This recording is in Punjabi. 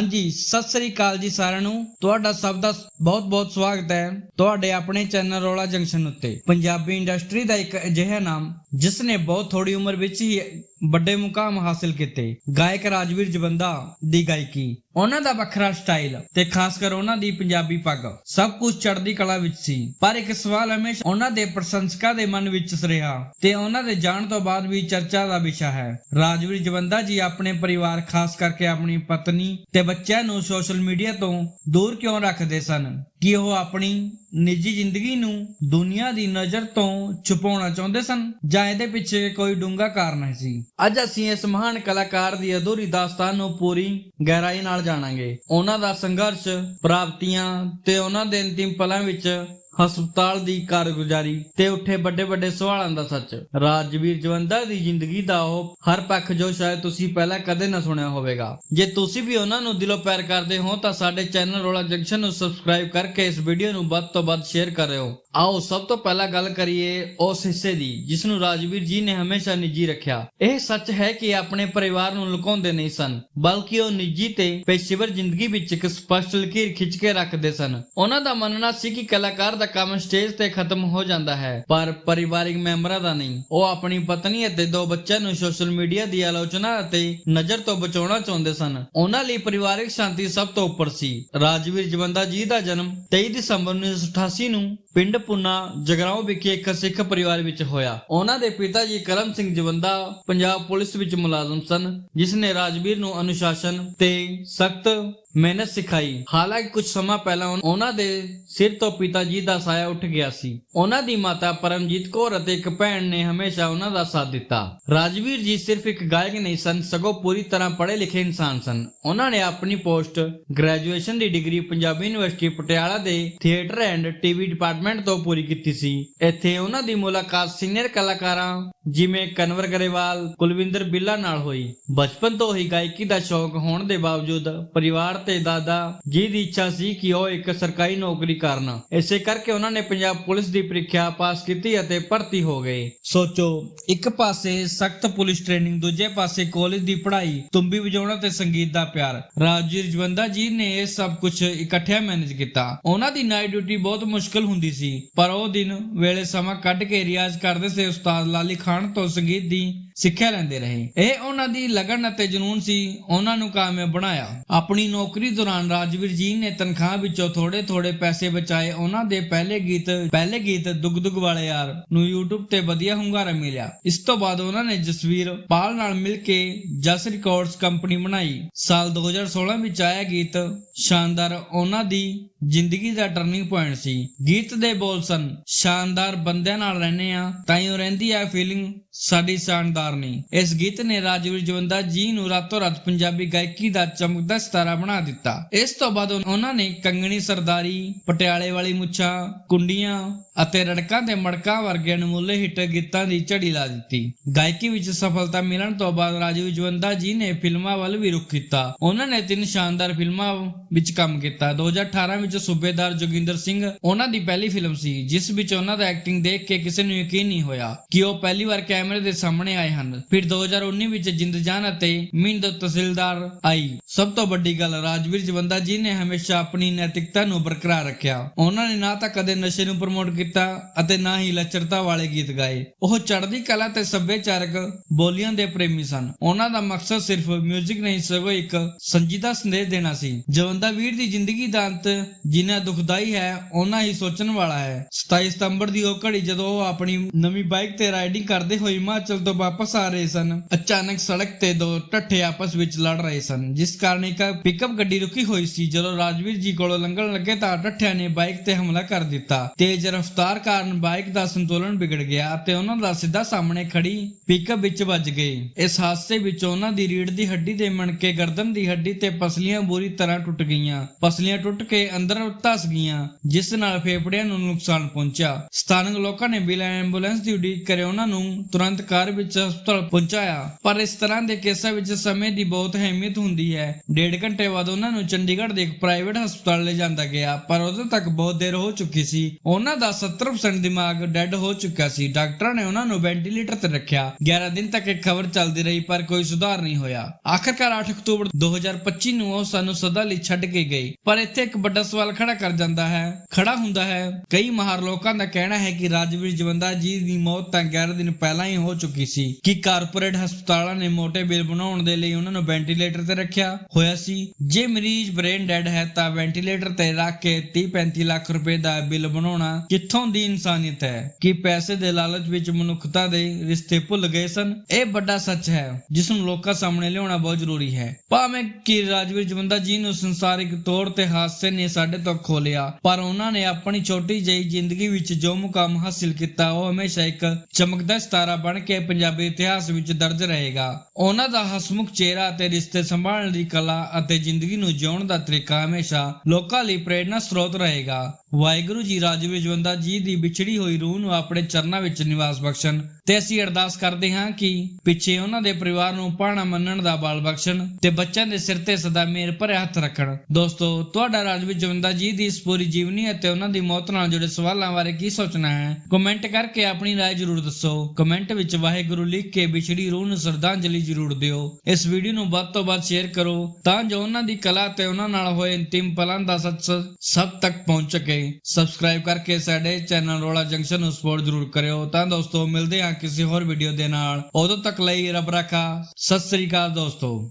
ਹਾਂਜੀ, ਸਤਿ ਸ੍ਰੀ ਅਕਾਲ ਜੀ ਸਾਰਿਆਂ ਨੂੰ। ਤੁਹਾਡਾ ਸਭ ਦਾ ਬਹੁਤ-ਬਹੁਤ ਸਵਾਗਤ ਹੈ ਤੁਹਾਡੇ ਆਪਣੇ ਚੈਨਲ ਰੋਲਾ ਜੰਕਸ਼ਨ ਉੱਤੇ। ਪੰਜਾਬੀ ਇੰਡਸਟਰੀ ਦਾ ਇੱਕ ਅਜਿਹਾ ਨਾਮ, ਜਿਸ ਨੇ ਬਹੁਤ ਥੋੜੀ ਉਮਰ ਵਿੱਚ ਹੀ ਵੱਡੇ ਮੁਕਾਮ ਹਾਸਲ ਕੀਤੇ। ਗਾਇਕ ਰਾਜਵੀਰ ਜਵੰਦਾ ਦੀ ਗਾਇਕੀ, ਉਹਨਾਂ ਦਾ ਵੱਖਰਾ ਸਟਾਈਲ ਤੇ ਖਾਸ ਕਰ ਉਹਨਾਂ ਦੀ ਪੰਜਾਬੀ ਪੱਗ। ਸਭ ਕੁਝ ਚੜ੍ਹਦੀ ਕਲਾ ਵਿੱਚ ਸੀ, ਪਰ ਇੱਕ ਸਵਾਲ ਹਮੇਸ਼ਾ ਉਹਨਾਂ ਦੇ ਪ੍ਰਸ਼ੰਸਕਾਂ ਦੇ ਮਨ ਵਿੱਚ ਰਿਹਾ ਤੇ ਉਹਨਾਂ ਦੇ ਜਾਣ ਤੋਂ ਬਾਅਦ ਵੀ ਚਰਚਾ ਦਾ ਵਿਸ਼ਾ ਹੈ। ਰਾਜਵੀਰ ਜਵੰਦਾ ਜੀ ਆਪਣੇ ਪਰਿਵਾਰ, ਖਾਸ ਕਰਕੇ ਆਪਣੀ ਪਤਨੀ ਤੇ ਬੱਚਿਆਂ ਨੂੰ ਸੋਸ਼ਲ ਮੀਡੀਆ ਤੋਂ ਦੂਰ ਕਿਉਂ ਰੱਖਦੇ ਸਨ? ਕਿ ਉਹ ਆਪਣੀ ਨਿੱਜੀ ਜ਼ਿੰਦਗੀ ਨੂੰ ਦੁਨੀਆ ਦੀ ਨਜ਼ਰ ਤੋਂ ਛੁਪਾਉਣਾ ਚਾਹੁੰਦੇ ਸਨ ਜਾਂ ਇਹਦੇ ਪਿੱਛੇ ਕੋਈ ਡੂੰਘਾ ਕਾਰਨ ਸੀ। ਅੱਜ ਅਸੀਂ ਇਸ ਮਹਾਨ ਕਲਾਕਾਰ ਦੀ ਅਧੂਰੀ ਦਾਸਤਾਨ ਨੂੰ ਪੂਰੀ ਗਹਿਰਾਈ ਨਾਲ ਜਾਣਾਂਗੇ। ਉਹਨਾਂ ਦਾ ਸੰਘਰਸ਼, ਪ੍ਰਾਪਤੀਆਂ ਤੇ ਉਹਨਾਂ ਦੇ ਅੰਤਿਮ ਪਲਾਂ ਵਿੱਚ ਹਸਪਤਾਲ ਦੀ ਕਾਰਗੁਜ਼ਾਰੀ ਤੇ ਉੱਠੇ ਵੱਡੇ ਵੱਡੇ ਸਵਾਲਾਂ ਦਾ ਸੱਚ। ਰਾਜਵੀਰ ਜਵੰਦਾ ਦੀ ਜ਼ਿੰਦਗੀ ਦਾ ਉਹ ਹਰ ਪੱਖ ਜੋ ਸ਼ਾਇਦ ਤੁਸੀਂ ਪਹਿਲਾਂ ਕਦੇ ਨਾ ਸੁਣਿਆ ਹੋਵੇਗਾ। ਜੇ ਤੁਸੀਂ ਵੀ ਉਹਨਾਂ ਨੂੰ ਦਿਲੋਂ ਪਿਆਰ ਕਰਦੇ ਹੋ ਤਾਂ ਸਾਡੇ ਚੈਨਲ ਰੋਲਾ ਜੰਕਸ਼ਨ ਨੂੰ ਸਬਸਕ੍ਰਾਈਬ ਕਰਕੇ ਇਸ ਵੀਡੀਓ ਨੂੰ ਵੱਧ ਤੋਂ ਵੱਧ ਸ਼ੇਅਰ ਕਰਿਓ। ਆਓ ਸਭ ਤੋਂ ਪਹਿਲਾਂ ਗੱਲ ਕਰੀਏ ਉਸ ਹਿੱਸੇ ਦੀ ਜਿਸ ਨੂੰ ਰਾਜਵੀਰ ਜੀ ਨੇ ਹਮੇਸ਼ਾ ਨਿੱਜੀ ਰੱਖਿਆ। ਇਹ ਸੱਚ ਹੈ ਕਿ ਆਪਣੇ ਪਰਿਵਾਰ ਨੂੰ ਲੁਕਾਉਂਦੇ ਨਹੀਂ ਸਨ, ਬਲਕਿ ਉਹ ਨਿੱਜੀ ਤੇ ਪੇਸ਼ੇਵਰ ਜ਼ਿੰਦਗੀ ਵਿੱਚ ਇੱਕ ਸਪਸ਼ਟ ਲਕੀਰ ਖਿੱਚ ਕੇ ਰੱਖਦੇ ਸਨ। ਉਹਨਾਂ ਦਾ ਮੰਨਣਾ ਸੀ ਕਿ ਕਲਾਕਾਰ ਦਾ ਕੰਮ ਸਟੇਜ ਤੇ ਖਤਮ ਹੋ ਜਾਂਦਾ ਹੈ। ਪਰ ਪਰਿਵਾਰਿਕ ਮੈਂਬਰਾਂ ਦਾ ਨਹੀਂ। ਉਹ ਆਪਣੀ ਪਤਨੀ ਅਤੇ ਦੋ ਬੱਚਿਆਂ ਨੂੰ ਸੋਸ਼ਲ ਮੀਡੀਆ ਦੀ ਆਲੋਚਨਾ ਅਤੇ ਨਜ਼ਰ ਤੋਂ ਬਚਾਉਣਾ ਚਾਹੁੰਦੇ ਸਨ। ਉਹਨਾਂ ਲਈ ਪਰਿਵਾਰਿਕ ਸ਼ਾਂਤੀ ਸਭ ਤੋਂ ਉੱਪਰ ਸੀ। ਰਾਜਵੀਰ ਜਵੰਦਾ ਜੀ ਦਾ ਜਨਮ 23 ਦਸੰਬਰ 1988 ਨੂੰ ਪਿੰਡ ਪੁੰਨਾ ਜਗਰਾਉਂ ਵਿਖੇ ਇੱਕ ਸਿੱਖ ਪਰਿਵਾਰ ਵਿੱਚ ਹੋਇਆ। ਉਹਨਾਂ ਦੇ ਪਿਤਾ ਜੀ ਕਰਮ ਸਿੰਘ ਜਵੰਦਾ ਪੰਜਾਬ ਪੁਲਿਸ ਵਿੱਚ ਮੁਲਾਜ਼ਮ ਸਨ, ਜਿਸ ਨੇ ਰਾਜਵੀਰ ਨੂੰ ਅਨੁਸ਼ਾਸਨ ਤੇ ਸਖਤ ਮਿਹਨਤ ਸਿਖਾਈ। ਹਾਲਾਂਕਿ ਕੁਝ ਸਮਾਂ ਪਹਿਲਾਂ ਉਹਨਾਂ ਦੇ ਸਿਰ ਤੋਂ ਪਿਤਾ ਜੀ ਦਾ ਸਾਇਆ ਉੱਠ ਗਿਆ ਸੀ। ਉਹਨਾਂ ਦੀ ਮਾਤਾ ਪਰਮਜੀਤ ਕੌਰ ਅਤੇ ਇੱਕ ਭੈਣ ਨੇ ਹਮੇਸ਼ਾ ਉਹਨਾਂ ਦਾ ਸਾਥ ਦਿੱਤਾ। ਰਾਜਵੀਰ ਜੀ ਸਿਰਫ ਇੱਕ ਗਾਇਕ ਨਹੀਂ ਸਨ, ਸਗੋਂ ਪੂਰੀ ਤਰ੍ਹਾਂ ਪੜ੍ਹੇ ਲਿਖੇ ਇਨਸਾਨ ਸਨ। ਉਹਨਾਂ ਨੇ ਆਪਣੀ ਪੋਸਟ ਗ੍ਰੈਜੂਏਸ਼ਨ ਦੀ ਡਿਗਰੀ ਪੰਜਾਬੀ ਯੂਨੀਵਰਸਿਟੀ ਪਟਿਆਲਾ ਦੇ ਥੀਏਟਰ ਐਂਡ ਟੀਵੀ ਡਿਪਾਰਟਮੈਂਟ ਤੋਂ ਪੂਰੀ ਕੀਤੀ ਸੀ। ਇੱਥੇ ਉਹਨਾਂ ਦੀ ਮੁਲਾਕਾਤ ਸੀਨੀਅਰ ਕਲਾਕਾਰਾਂ ਜਿਵੇਂ ਕਨਵਰ ਗਰੇਵਾਲ, ਕੁਲਵਿੰਦਰ ਬਿੱਲਾ ਨਾਲ ਹੋਈ। ਬਚਪਨ ਤੋਂ ਹੀ ਗਾਇਕੀ ਦਾ ਸ਼ੌਕ ਹੋਣ ਦੇ ਬਾਵਜੂਦ ਪਰਿਵਾਰ ਤੇ ਦਾਦਾ ਜੀ ਦੀ ਇੱਛਾ ਸੀ ਕਿ ਉਹ ਇੱਕ ਸਰਕਾਰੀ ਨੌਕਰੀ ਕਰਨ। ਇਸੇ ਕਰਕੇ ਉਹਨਾਂ ਨੇ ਪੰਜਾਬ ਪੁਲਿਸ ਦੀ ਪ੍ਰੀਖਿਆ ਪਾਸ ਕੀਤੀ ਅਤੇ ਭਰਤੀ ਹੋ ਗਏ। ਸੋਚੋ, ਇੱਕ ਪਾਸੇ ਸਖਤ ਪੁਲਿਸ ਟ੍ਰੇਨਿੰਗ, ਦੂਜੇ ਪਾਸੇ ਕਾਲਜ ਦੀ ਪੜ੍ਹਾਈ, ਤੁੰਬੀ ਵਜਾਉਣਾ ਤੇ ਸੰਗੀਤ ਦਾ ਪਿਆਰ। ਰਾਜਵੀਰ ਜਵੰਦਾ ਜੀ ਨੇ ਇਹ ਸਭ ਕੁਝ ਇਕੱਠਿਆਂ ਮੈਨੇਜ ਕੀਤਾ। ਉਹਨਾਂ ਦੀ ਨਾਈਟ ਡਿਊਟੀ ਬਹੁਤ ਮੁਸ਼ਕਲ ਹੁੰਦੀ ਸੀ, ਪਰ ਉਹ ਦਿਨ ਵੇਲੇ ਸਮਾਂ ਕੱਢ ਕੇ ਰਿਆਜ਼ ਕਰਦੇ ਸੀ ਉਸਤਾਦ ਲਾਲੀ ਖਾਨ ਤੋਂ ਸੰਗੀਤ ਦੀ ਸਿੱਖਿਆ ਲੈਂਦੇ ਰਹੇ। ਇਹ ਉਹਨਾਂ ਦੀ ਲਗਨ ਅਤੇ ਜਨੂਨ ਸੀ। ਉਹਨਾਂ ਨੂੰ ਕਾਮਯਾਬ ਬਣਾਇਆ। ਆਪਣੀ ਨੌਕਰੀ ਦੌਰਾਨ ਰਾਜਵੀਰ ਜੀ ਨੇ ਤਨਖਾਹ ਵਿੱਚੋਂ ਥੋੜੇ ਥੋੜੇ ਪੈਸੇ ਬਚਾਏ। ਉਹਨਾਂ ਦੇ ਪਹਿਲੇ ਗੀਤ ਪਹਿਲੇ ਗੀਤ ਦੁਗ ਦੁਗ ਵਾਲੇ ਯਾਰ ਨੂੰ YouTube ਤੇ ਵਧੀਆ ਹੁੰਗਾਰਾ ਮਿਲਿਆ। ਇਸ ਤੋਂ ਬਾਅਦ ਉਹਨਾਂ ਨੇ ਜਸਵੀਰ ਪਾਲ ਨਾਲ ਮਿਲ ਕੇ ਜਸ ਰਿਕਾਰਡਸ ਕੰਪਨੀ ਬਣਾਈ। ਸਾਲ 2016 ਵਿੱਚ ਆਇਆ ਗੀਤ ਸ਼ਾਨਦਾਰ ਉਹਨਾਂ ਦੀ ਜ਼ਿੰਦਗੀ ਦਾ ਟਰਨਿੰਗ ਪੁਆਇੰਟ ਸੀ। ਗੀਤ ਦੇ ਬੋਲ ਸਨ, ਸ਼ਾਨਦਾਰ ਬੰਦਿਆਂ ਨਾਲ ਰਹਿੰਦੇ ਆ, ਤਾਂ ਹੀ ਰਹਿੰਦੀ ਆ ਫੀਲਿੰਗ ਸਾਡੀ ਸ਼ਾਨਦਾਰ ਨਹੀਂ। ਇਸ ਗੀਤ ਨੇ ਰਾਜਵੀਰ ਜਵੰਦਾ ਜੀ ਨੂੰ ਰਾਤੋਂ ਰਾਤ ਪੰਜਾਬੀ ਗਾਇਕੀ ਦਾ ਚਮਕਦਾ ਸਿਤਾਰਾ ਬਣਾ ਦਿੱਤਾ। ਇਸ ਤੋਂ ਬਾਅਦ ਉਹਨਾਂ ਨੇ ਕੰਗਣੀ ਸਰਦਾਰੀ, ਪਟਿਆਲੇ ਵਾਲੀ ਮੁੱਛਾਂ, ਕੁੰਡੀਆਂ ਅਤੇ ਰੜਕਾਂ ਤੇ ਮੜਕਾਂ ਵਰਗੇ ਅਣਮੁੱਲੇ ਹਿੱਟ ਗੀਤਾਂ ਦੀ ਝੜੀ ਲਾ ਦਿੱਤੀ। ਗਾਇਕੀ ਵਿੱਚ ਸਫਲਤਾ ਮਿਲਣ ਤੋਂ ਬਾਅਦ ਰਾਜਵੀਰ ਜਵੰਦਾ ਜੀ ਨੇ ਫਿਲਮਾਂ ਵੱਲ ਵੀ ਰੁਖ ਕੀਤਾ। ਉਹਨਾਂ ਨੇ ਤਿੰਨ ਸ਼ਾਨਦਾਰ ਫਿਲਮਾਂ ਵਿੱਚ ਕੰਮ ਕੀਤਾ। 2018 ਵਿੱਚ ਸੂਬੇਦਾਰ ਜੋਗਿੰਦਰ ਸਿੰਘ ਉਹਨਾਂ ਦੀ ਪਹਿਲੀ ਫਿਲਮ ਸੀ, ਜਿਸ ਵਿੱਚ ਉਹਨਾਂ ਦਾ ਐਕਟਿੰਗ ਦੇਖ ਕੇ ਕਿਸੇ ਨੂੰ ਯਕੀਨ ਨਹੀਂ ਹੋਇਆ ਕਿ ਉਹ ਪਹਿਲੀ ਵਾਰ ਕੈਮਰੇ ਦੇ ਸਾਹਮਣੇ ਆਏ ਹਨ। ਫਿਰ 2019 ਵਿੱਚ ਜਿੰਦ ਜਾਨ ਅਤੇ ਮਿੰਦ ਤਹਿਸੀਲਦਾਰ ਆਈ। ਸਭ ਤੋਂ ਵੱਡੀ ਗੱਲ, ਰਾਜਵੀਰ ਜਵੰਦਾ ਜੀ ਨੇ ਹਮੇਸ਼ਾ ਆਪਣੀ ਨੈਤਿਕਤਾ ਨੂੰ ਬਰਕਰਾਰ ਰੱਖਿਆ। ਉਹਨਾਂ ਨੇ ਨਾ ਤਾਂ ਕਦੇ ਨਸ਼ੇ ਨੂੰ ਪ੍ਰਮੋਟ ਕੀਤਾ ਅਤੇ ਨਾ ਹੀ ਲੱਚਰਤਾ ਵਾਲੇ ਗੀਤ ਗਾਏ। ਉਹ ਚੜ੍ਹਦੀ ਕਲਾ ਤੇ ਸੱਭਿਆਚਾਰਕ ਬੋਲੀਆਂ ਦੇ ਪ੍ਰੇਮੀ ਸਨ। ਉਹਨਾਂ ਦਾ ਮਕਸਦ ਸਿਰਫ 뮤직 ਨਹੀਂ, ਸਗੋਂ ਇੱਕ ਸੰਜੀਦਾ ਸੰਦੇਸ਼ ਦੇਣਾ ਸੀ। ਜਵੰਦਾ ਵੀਰ ਦੀ ਜ਼ਿੰਦਗੀ ਦਾ ਅੰਤ ਜਿੰਨਾ ਦੁਖਦਾਈ ਹੈ ਉਹਨਾਂ ਹੀ ਸੋਚਣ ਵਾਲਾ ਹੈ। 27 ਸਤੰਬਰ ਦੀ ਉਹ ਘੜੀ ਜਦੋਂ ਉਹ ਆਪਣੀ ਨਵੀਂ ਬਾਈਕ ਤੇ ਰਾਈਡਿੰਗ ਕਰਦੇ ਹੋਏ ਹਿਮਾਚਲ ਤੋਂ ਵਾਪਸ ਆ ਰਹੇ ਸਨ। ਅਚਾਨਕ ਸੜਕ ਤੇ ਦੋ ਢੱਠੇ ਆਪਸ ਵਿੱਚ ਲੜ ਰਹੇ ਸਨ, ਜਿਸ ਕਾਰਨ ਇੱਕ ਪਿਕਅਪ ਗੱਡੀ ਰੁਕੀ ਹੋਈ ਸੀ, ਜਦੋਂ ਰਾਜਵੀਰ ਜੀ ਕੋਲੋਂ ਲੰਘਣ ਲੱਗੇ ਤਾਂ ਢੱਠਿਆਂ ਨੇ ਬਾਈਕ ਤੇ ਹਮਲਾ ਕਰ ਦਿੱਤਾ। ਤੇਜ਼ ਰਫ਼ਤਾਰ ਕਾਰਨ ਬਾਈਕ ਦਾ ਸੰਤੁਲਨ ਵਿਗੜ ਗਿਆ ਤੇ ਉਹਨਾਂ ਦਾ ਸਿੱਧਾ ਸਾਹਮਣੇ ਖੜੀ ਪਿਕਅਪ ਵਿੱਚ ਵੱਜ ਗਏ ਇਸ ਹਾਦਸੇ ਵਿੱਚ ਉਹਨਾਂ ਦੀ ਰੀੜ ਦੀ ਹੱਡੀ ਦੇ ਮਣਕੇ ਗਰਦਨ ਦੀ ਹੱਡੀ ਤੇ ਪਸਲੀਆਂ ਬੁਰੀ ਤਰ੍ਹਾਂ ਟੁੱਟ ਗਈਆਂ। ਪਸਲੀਆਂ ਟੁੱਟ ਕੇ ਅੰਦਰ ਧਸ ਗਈਆਂ, ਜਿਸ ਨਾਲ ਫੇਫੜਿਆਂ ਨੂੰ ਨੁਕਸਾਨ ਪਹੁੰਚਿਆ। ਸਥਾਨਕ ਲੋਕਾਂ ਨੇ ਬਿਲ ਐਂਬੂਲੈਂਸ ਦੀ ਉਡੀਕ ਕਰੇ ਉਹਨਾਂ ਨੂੰ ਤੁਰੰਤ ਘਰ ਵਿੱਚ ਹਸਪਤਾਲ ਪਹੁੰਚਾਇਆ। ਪਰ ਇਸ ਤਰ੍ਹਾਂ ਦੇ ਕੇਸਾਂ ਵਿੱਚ ਸਮੇਂ ਦੀ ਬਹੁਤ ਅਹਿਮੀਅਤ ਹੁੰਦੀ ਹੈ। ਡੇਢ ਘੰਟੇ ਬਾਅਦ ਉਹਨਾਂ ਨੂੰ ਚੰਡੀਗੜ੍ਹ ਦੇ ਇੱਕ ਪ੍ਰਾਈਵੇਟ ਹਸਪਤਾਲ ਲੈ ਜਾਂਦਾ ਗਿਆ, ਪਰ ਉਦੋਂ ਤੱਕ ਬਹੁਤ ਦੇਰ ਹੋ ਚੁੱਕੀ ਸੀ। ਉਹਨਾਂ ਦਾ 70% ਦਿਮਾਗ ਡੈੱਡ ਹੋ ਚੁੱਕਾ ਸੀ। ਡਾਕਟਰਾਂ ਨੇ ਉਹਨਾਂ ਨੂੰ ਵੈਂਟੀਲੇਟਰ ਤੇ ਰੱਖਿਆ। 11 ਦਿਨ ਤੱਕ ਇਹ ਖਬਰ ਚੱਲਦੀ ਰਹੀ, ਪਰ ਕੋਈ ਸੁਧਾਰ ਨਹੀਂ ਹੋਇਆ। ਆਖਰਕਾਰ 8 ਅਕਤੂਬਰ 2025 ਨੂੰ ਉਹ ਸਾਨੂੰ ਸਦਾ ਲਈ ਛੱਡ ਕੇ ਗਈ ਪਰ ਇੱਥੇ ਇੱਕ ਵੱਡਾ ਸਵਾਲ ਖੜਾ ਕਰ ਜਾਂਦਾ ਹੈ, ਖੜਾ ਹੁੰਦਾ ਹੈ, ਕਈ ਮਹਾਰ ਲੋਕਾਂ ਦਾ ਕਹਿਣਾ ਹੈ ਕਿ ਰਾਜਵੀਰ ਜਵੰਦਾ ਜੀ ਦੀ ਮੌਤ ਤਾਂ 11 ਦਿਨ ਪਹਿਲਾਂ ਹੀ ਹੋ ਚੁੱਕੀ ਸੀ ਕਿ ਕਾਰਪੋਰੇਟ ਹਸਪਤਾਲਾਂ ਨੇ ਮੋਟੇ ਬਿੱਲ ਬਣਾਉਣ ਦੇ ਲਈ ਉਹਨਾਂ ਨੂੰ ਵੈਂਟੀਲੇਟਰ ਤੇ ਰੱਖਿਆ ਹੋਇਆ ਸੀ। ਜੇ ਮਰੀਜ਼ ਬ੍ਰੇਨ ਡੈਡ ਹੈ ਤਾਂ ਵੈਂਟੀਲੇਟਰ ਤੇ ਰੱਖ ਕੇ 30-35 ਲੱਖ ਰੁਪਏ ਦਾ ਬਿੱਲ ਬਣਾਉਣਾ ਕਿੱਥੋਂ ਦੀ ਇਨਸਾਨੀਅਤ ਹੈ ਕਿ ਪੈਸੇ ਦੇ ਲਾਲਚ ਵਿੱਚ ਮਨੁੱਖਤਾ ਦੇ ਰਿਸ਼ਤੇ ਭੁੱਲ ਗਏ ਸਨ? ਇਹ ਵੱਡਾ ਸੱਚ ਹੈ, ਜਿਸ ਨੂੰ ਲੋਕਾਂ ਸਾਹਮਣੇ ਲਿਆਉਣਾ ਬਹੁਤ ਜ਼ਰੂਰੀ ਹੈ। ਭਾਵੇਂ ਕਿ ਰਾਜਵੀਰ ਜਵੰਦਾ ਜੀ ਨੂੰ ਸੰਸਾਰਿਕ ਤੌਰ ਤੇ ਹਾਦਸੇ ਨੇ ਸਾਡੇ ਤੋਂ ਖੋਲਿਆ, ਪਰ ਉਹਨਾਂ ਨੇ ਆਪਣੀ ਛੋਟੀ ਜਿਹੀ ਜ਼ਿੰਦਗੀ ਵਿੱਚ ਜੋ ਮੁਕਾਮ ਹਾਸਿਲ ਕੀਤਾ, ਉਹ ਹਮੇਸ਼ਾ ਇੱਕ ਚਮਕਦਾ ਸਿਤਾਰਾ ਬਣ ਕੇ ਪੰਜਾਬੀ ਇਤਿਹਾਸ ਵਿੱਚ ਦਰਜ ਰਹੇਗਾ। ਉਹਨਾਂ ਦਾ ਹਸਮੁਖ ਚਿਹਰਾ ਅਤੇ ਰਿਸ਼ਤੇ ਸੰਭਾਲਣ ਦੀ ਕਲਾ ਅਤੇ ਜ਼ਿੰਦਗੀ ਨੂੰ ਜਿਉਣ ਦਾ ਤਰੀਕਾ ਹਮੇਸ਼ਾ ਲੋਕਾਂ ਲਈ ਪ੍ਰੇਰਨਾ ਸਰੋਤ ਰਹੇਗਾ। ਵਾਹਿਗੁਰੂ ਜੀ ਰਾਜਵੀਰ ਜਵੰਦਾ ਜੀ ਦੀ ਵਿਛੜੀ ਹੋਈ ਰੂਹ ਨੂੰ ਆਪਣੇ ਚਰਨਾਂ ਵਿੱਚ ਨਿਵਾਸ ਬਖਸ਼ਣ ਤੇ ਅਸੀਂ ਅਰਦਾਸ ਕਰਦੇ ਹਾਂ ਕਿ ਪਿੱਛੇ ਉਹਨਾਂ ਦੇ ਪਰਿਵਾਰ ਨੂੰ ਪਾਣਾ ਮੰਨਣ ਦਾ ਬਲ ਬਖਸ਼ਣ ਤੇ ਬੱਚਿਆਂ ਦੇ ਸਿਰ ਤੇ ਸਦਾ ਮੇਰ ਭਰੇ ਹੱਥ ਰੱਖਣ ਦੋਸਤੋ ਤੁਹਾਡਾ ਰਾਜਵੀਰ ਜਵੰਦਾ ਜੀ ਦੀ ਇਸ ਪੂਰੀ ਜੀਵਨੀ ਅਤੇ ਉਹਨਾਂ ਦੀ ਮੌਤ ਨਾਲ ਜੁੜੇ ਸਵਾਲਾਂ ਬਾਰੇ ਕੀ ਸੋਚਣਾ ਹੈ ਕਮੈਂਟ ਕਰਕੇ ਆਪਣੀ رائے ਜ਼ਰੂਰ ਦੱਸੋ ਕਮੈਂਟ ਵਿੱਚ ਵਾਹਿਗੁਰੂ ਲਿਖ ਕੇ ਵਿਛੜੀ ਰੂਹ ਨੂੰ ਸ਼ਰਧਾਂਜਲੀ ਜ਼ਰੂਰ ਦਿਓ ਇਸ ਵੀਡੀਓ ਨੂੰ ਵੱਧ ਤੋਂ ਵੱਧ ਸ਼ੇਅਰ ਕਰੋ ਤਾਂ ਜੋ ਉਹਨਾਂ ਦੀ ਕਲਾ ਤੇ ਉਹਨਾਂ ਨਾਲ ਹੋਏ ਅੰਤਿਮ ਪਲਾਂ ਦਾ ਸੱਚ ਸਭ ਤੱਕ ਪਹੁੰਚ ਸਕੇ ਸਬਸਕ੍ਰਾਈਬ ਕਰਕੇ ਸਾਡੇ ਚੈਨਲ ਰੋਲਾ ਜੰਕਸ਼ਨ ਨੂੰ ਸਪੋਰਟ ਜ਼ਰੂਰ ਕਰਿਓ। ਤਾਂ ਦੋਸਤੋ, ਮਿਲਦੇ ਹਾਂ ਕਿਸੇ ਹੋਰ ਵੀਡੀਓ ਦੇ ਨਾਲ। ਉਦੋਂ ਤੱਕ ਲਈ ਰੱਬ ਰੱਖਾ। ਸਤਿ ਸ੍ਰੀ ਅਕਾਲ ਦੋਸਤੋ।